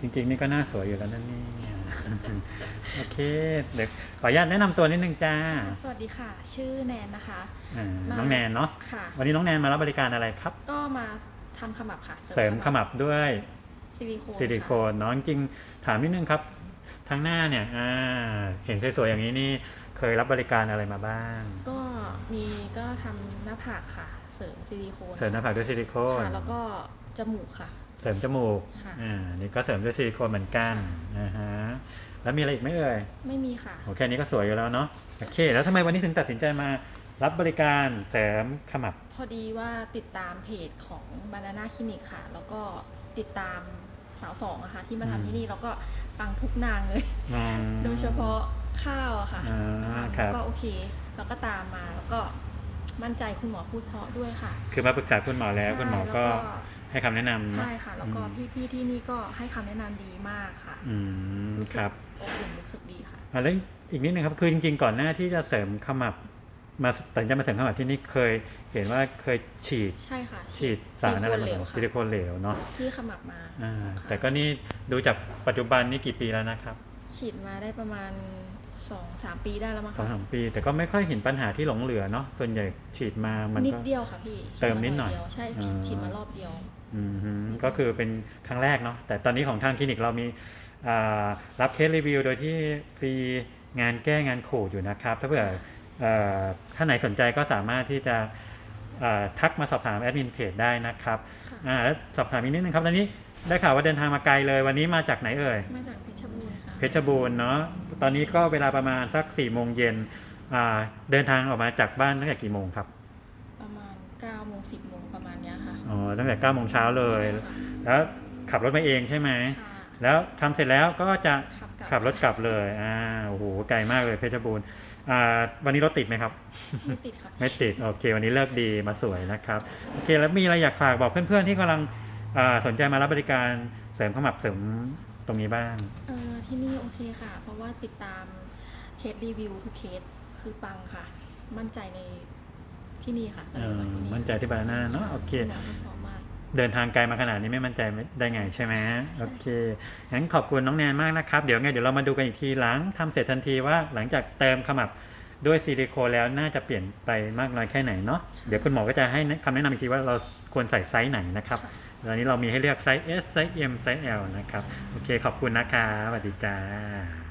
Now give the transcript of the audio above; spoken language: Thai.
จริง ๆ นี่ก็หน้าสวยอยู่แล้วนั่นนี่ โอเค เดี๋ยวขออนุญาตแนะนำตัวนิดนึงจ้าสวัสดีค่ะ ชื่อแนนนะคะ อ่ามาน้องแนนเนาะ ค่ะ วันนี้น้องแนนมารับบริการอะไรครับ ก็มาทำขมับค่ะเสริมขมับด้วยซิลิโคนซิลิโคนเนาะจริงๆถามนิดนึงครับ ทางหน้าเนี่ย อ่า เห็นสวยๆอย่างนี้นี่เคยรับบริการอะไรมาบ้าง ค่ะก็มีก็ทำหน้าผากค่ะ เสริมซิลิโคนเสริมหน้าผากด้วยซิลิโคน ค่ะแล้วก็จมูกค่ะ เสริมจมูก ค่ะ อ่า นี่ก็เสริมด้วยซิลิโคนเหมือนกันค่ะนะฮะ แล้วมีอะไรอีกไหมเอ่ย ไม่มีค่ะ โอเคอันนี้ก็สวยอยู่แล้วเนาะ โอเค แล้วทำไมวันนี้ถึงตัดสินใจมารับบริการเสริมขมับ พอดีว่าติดตามเพจของบานาน่าคลินิกค่ะ แล้วก็ติดตามสาวสองอะค่ะที่มาอืม ทำที่นี่แล้วก็ปังทุกนางเลย อืม โดยเฉพาะข้าวอะค่ะอ่ามาครับทำก็โอเคแล้วก็ตามมาแล้วก็มั่นใจคุณหมอพูดเพราะด้วยค่ะคือมาปรึกษาคุณหมอแล้ว ใช่คุณหมอก็แล้ว ให้คำแนะนำเนาะใช่ค่ะ แล้วก็อืม พี่ๆที่นี่ก็ให้คำแนะนำดีมากค่ะอืมรู้สึกครับอบอุ่นรู้สึกดีค่ะ อะแล้วอีกนิดนึงครับคือจริงๆก่อนหน้าที่จะเสริมขมับ มาตัดสินใจมาเสริมขมับที่นี่เคย เห็นว่าเคยฉีด ใช่ค่ะฉีดสารอะไรซิลิโคนเหลวมาค่ะซิลิโคนเหลวเนาะที่ขมับมาอ่าสองครั้งแต่ก็นี่ดูจากปัจจุบันนี่กี่ปีแล้วนะครับ ฉีดมาได้ประมาณ สองสามปีได้แล้วมั้งสองคะสามปี แต่ก็ไม่ค่อยเห็นปัญหาที่หลงเหลือเนาะส่วนใหญ่ฉีดมามันนิดก็เดียวค่ะพี่เติมนิดหน่อยฉีมาเวใช่อ่าฉีดมารอบเดียวอืมฮึก็คือเป็นครั้งแรกเนาะแต่ตอนนี้ของทางคลินิกเรามีอ่ารับเคสรีวิวโดยที่ฟรีงานแก้งานขูดอยู่นะครับ ถ้าเผื่อเอ่อท่านไหนสนใจก็สามารถที่จะเอ่อทักมาสอบถามแอดมินเพจได้นะครับค่ะอ่าแล้วสอบถามอีกนิดนึงครับตอนนี้ได้ข่าวว่าเดินทางมาไกลเลยวันนี้มาจากไหนเอ่ยมาจากเพชรบูรณ์ค่ะเพชรบูรณ์เนาะ ตอนนี้ก็เวลาประมาณสัก4ี่โมงเย็นอ่าเดินทางออกมาจากบ้านตั้งแต่กี่โมงครับ ประมาณ9ก้าโมงสิบโมงประมาณเนี้ยค่ะอ๋อตั้งแต่9ก้าโมงเช้าเลยใช่ค่ะแล้วขับรถมาเองใช่ไหมค่ะแล้วทำเสร็จแล้วก็จะขับกลับขับรถกลับเลยอ่าโอ้โหไกลมากเลยเพชรบูรณ์อ่าวันนี้รถติดไหมครับ ไม่ติดค่ะไม่ติดโอเค วันนี้เลิกดีมาสวยนะครับโอเคแล้วมีอะไรอยากฝากบอกเพื่อนๆที่กำลังอ่าสนใจมารับบริการเสริมขมับเสริมต รงนี้บ้าง เออที่นี่โอเคค่ะ เพราะว่าติดตามเคสรีวิวทุกเคสคือปังค่ะ มั่นใจในที่นี่ค่ะก็เอเลยอมาที่นี่มั่นใจที่บานาน่าเนาะโอเคณหมอพูดเพราะมาก เดินทางไกลมาขนาดนี้ไม่มั่นใจได้ไงใช่ไหมโอเคงั้นขอบคุณน้องแนนมากนะครับ เดี๋ยวไงเดี๋ยวเรามาดูกันอีกทีหลังทำเสร็จทันทีว่าหลังจากเติมขมับด้วยซิลิโคนแล้วน่าจะเปลี่ยนไปมากน้อยแค่ไหนเนาะเดี๋ยวคุณหมอก็จะให้คำแนะนำอีกทีว่าเราควรใส่ไซส์ไหนนะครับค่ะ ตอนนี้เรามีให้เลือกไซส์ S ไซส์ M ไซส์ L นะครับ โอเค ขอบคุณนะคะสวัสดีจ้า